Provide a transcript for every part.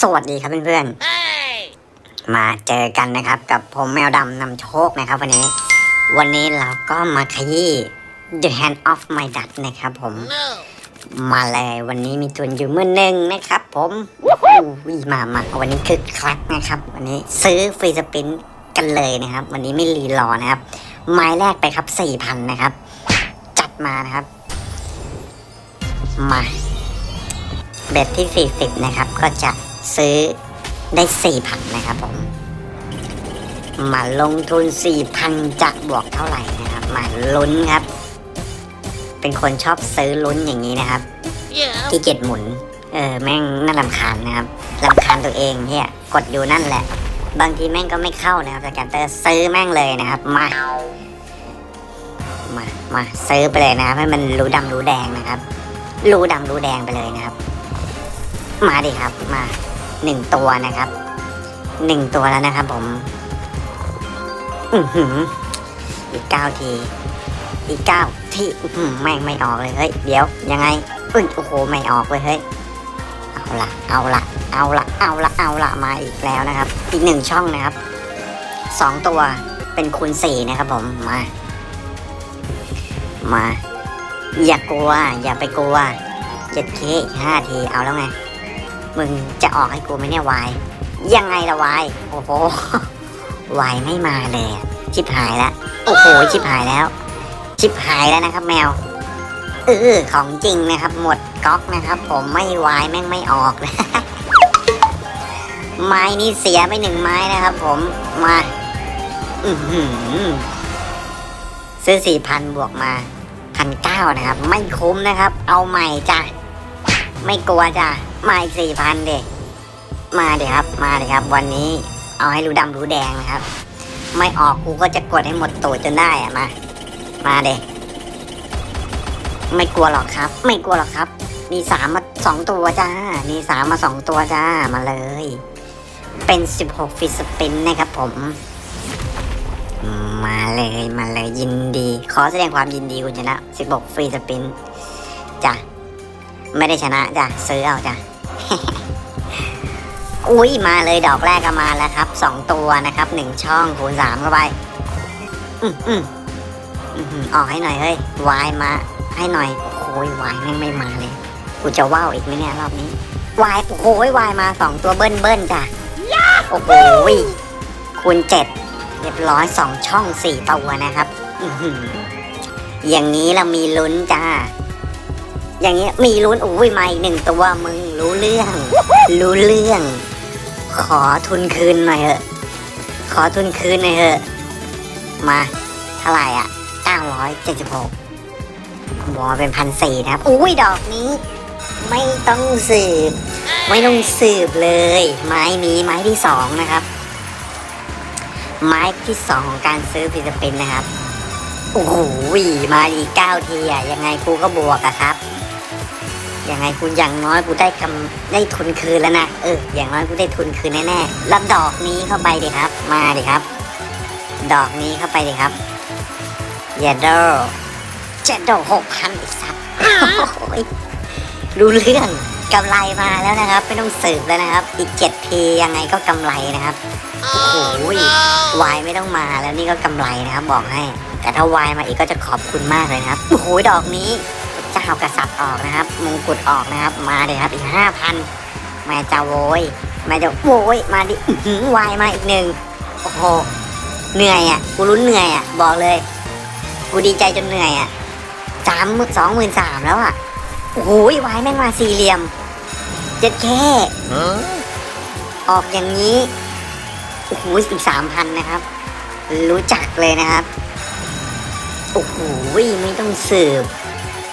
สวัสดีครับเพื่อนๆ มาเจอกันนะครับ กับผมแมวดำนำโชคนะครับ วันนี้ วันนี้เราก็มาขยี้ The Hand of My Dad นะครับผม มาเลยวันนี้มีทุนอยู่มื่อหนึ่งนะครับผมอุ้ยมามาวันนี้คึกคักนะครับ วันนี้ซื้อฟรีสปินกันเลยนะครับ วันนี้ไม่รีรอนะครับ ไม้แรกไปครับสี่พันนะครับ จัดมานะครับ มาเบ็ดที่ 40 นะครับ ก็จะ ซื้อได้4,000นะครับผม มาลงทุน4,000จะบวกเท่าไหร่นะครับ มาลุ้นครับ เป็นคนชอบซื้อลุ้นอย่างนี้นะครับ Yeah. ที่เกียจหมุน เออแม่งน่าลำคาญนะครับลำคาญตัวเองเนี่ยกดอยู่นั่นแหละ บางทีแม่งก็ไม่เข้านะครับสแกนเตอร์ซื้อแม่งเลยนะครับ มามา มาซื้อไปเลยนะครับ ให้มันรู้ดำรู้แดงนะครับ รู้ดำรู้แดงไปเลยนะครับ มาดิครับ มา หนึ่งตัวนะครับหนึ่งตัวแล้วนะครับผม อือหืออีกเก้าที อีกเก้าที่อื้อหือแม่งไม่ออกเลยเฮ้ยเดี๋ยวยังไงอึ้ยโอ้โหไม่ออกเลยเฮ้ยเอาละเอาละเอาละเอาละเอาละมาอีกแล้วนะครับ อีกหนึ่งช่องนะครับสองตัวเป็นคูณสี่นะครับผมมามา อย่ากลัว อย่าไปกลัวเจ็ดเคอีกห้าทีเอาแล้วไง มึงจะออกให้กูไหมเนี่ยวาย ยังไงละวาย โอ้โห วายไม่มาเลยอะชิบหายแล้ว โอ้โห ชิบหายแล้ว ชิบหายแล้วนะครับ แมวเออของจริงนะครับ หมดก๊อกนะครับ ผมไม่วายแม่งไม่ออกนะไม้นี้เสียไปหนึ่งไม้นะครับ ผมมาซื้อสี่พันบวกมาพันเก้านะครับ ไม่คุ้มนะครับ เอาใหม่จ้ะ ไม่กลัวจ้ะมาอีกสี่พันเด็กมาเดี๋ยครับ มาเดี๋ยครับ วันนี้เอาให้รู้ดำรู้แดงนะครับ ไม่ออกกูก็จะกดให้หมดตูดจนได้อะมา มาเด็กไม่กลัวหรอกครับ ไม่กลัวหรอกครับ มีสามมาสองตัวจ้า มีสามมาสองตัวจ้ามาเลย เป็นสิบหกฟิสปินนะครับผม มาเลยมาเลยยินดี ขอแสดงความยินดีคุณชนะสิบหกฟรีสปินจ้ะ ไม่ได้ชนะจ้ะซื้อเอาจ้ะอุ้ยมาเลยดอกแรกก็มาแล้วครับสองตัวนะครับหนึ่งช่องคูณสามเข้าไปอืมอืมอื้อออกให้หน่อยเฮ้ยวายมา ให้หน่อยโอ้ยวายแม่งไม่มาเลยกูจะว่าวอีกไหมเนี่ยรอบนี้วายโอ้โหวายมาสองตัวเบิ้ลเบิ้ลจ้ะโอ้โหคูณเจ็ดเรียบร้อยสองช่องสี่ตัวนะครับอือหืออย่างนี้เรามีลุ้นจ้า อย่างเงี้ยมีลุ้นอุ้ยมาอีกหนึ่งตัวมึงรู้เรื่อง รู้เรื่อง ขอทุนคืนหน่อยเถอะขอทุนคืนหน่อยเถอะมาเท่าไหร่อะเก้าร้อยเจ็ดสิบหกบอเป็นพันสี่นะครับอุ้ยดอกนี้ ไม่ต้องสืบ ไม่ต้องสืบเลย ไม้นี้ไม้ที่สองนะครับ ไม้ที่สองของการซื้อฟิสปินนะครับโอ้โหมาดีเก้าทีอะยังไงกูก็บวกอะครับ ยังไงกูอย่างน้อยกูได้กำได้ทุนคืนแล้วนะเอออย่างน้อยกูได้ทุนคืนแน่ๆแล้วดอกนี้เข้าไปดิครับ มาดิครับ ดอกนี้เข้าไปดิครับเยดโดเจ็ดดอกหกพันอีกสัตว์โอ้ยรู้เรื่องกำไรมาแล้วนะครับ ไม่ต้องสืบแล้วนะครับ อีกเจ็ดทียังไงก็กำไรนะครับ Oh, Ui. no. วายไม่ต้องมาแล้วนี่ก็กำไรนะครับ บอกให้ แต่ถ้าวายมาอีกก็จะขอบคุณมากเลยครับโอ้โหดอกนี้ เจ้ากษัตริย์ออกนะครับมงกุฎออกนะครับ มาเลยครับอีกห้าพันแม่จะโวยแม่จะโวยมาดิหือวายมาอีกหนึ่งโอ้โหเหนื่อยอะกูรุ้นเหนื่อยอะบอกเลย กูดีใจจนเหนื่อยอะสามสองหมื่นสามแล้วอะโอ้โหวายแม่งมาสี่เหลี่ยมเจ็ดแค่ออกอย่างนี้โอ้โหสิบสามพันนะครับ รู้จักเลยนะครับโอ้โหไม่ต้องสืบ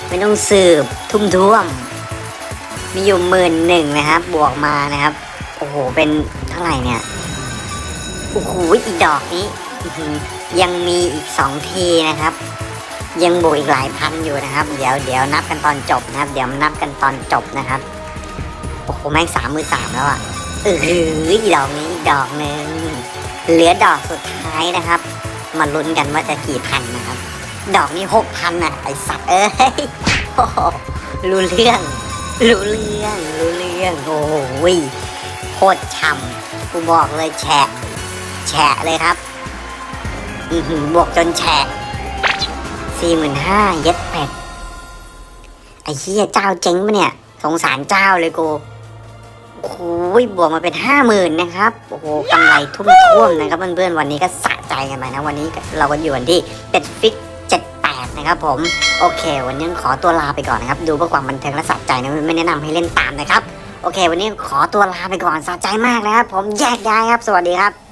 ไม่ต้องสืบทุ่มท่วม มีอยู่หมื่นหนึ่งนะครับ บวกมานะครับ โอ้โห เป็นเท่าไหร่เนี่ย โอ้โห อีกดอกนี้ ยังมีอีกสองทีนะครับ ยังบวกอีกหลายพันอยู่นะครับ เดี๋ยวเดี๋ยวนับกันตอนจบนะครับ เดี๋ยวนับกันตอนจบนะครับ โอ้โห แม่งสามมือสามแล้วอะเอออีกดอกนี้อีกดอกหนึ่งเหลือดอกสุดท้ายนะครับ มาลุ้นกันว่าจะกี่พันนะครับ ดอกนี้หกพันอะ ไอสัตว์เอ้ยโอ้โหรู้เรื่อง รู้เรื่อง รู้เรื่อง โอ้ยคตรช่ำกูบอกเลยแฉะ แฉะเลยครับ อือหือบวกจนแฉะสี่หมื่นห้าเย็ดเป็ดไอ้เหี้ยเจ้าเจ๊งปะเนี่ย สงสารเจ้าเลยกูโอ้โหบวกมาเป็นห้าหมื่นนะครับ โอ้โหกำไรทุ่มท่วมนะครับเพื่อนๆ วันนี้ก็สะใจกันไปนะ วันนี้เราก็อยู่กันที่เป็ดฟิก นะครับผมโอเค วันนี้ขอตัวลาไปก่อนนะครับดูเพื่อความบันเทิงและสะใจนะไม่แนะนำให้เล่นตามนะครับ โอเค วันนี้ขอตัวลาไปก่อนสะใจมากนะครับผมแยกย้ายครับ สวัสดีครับ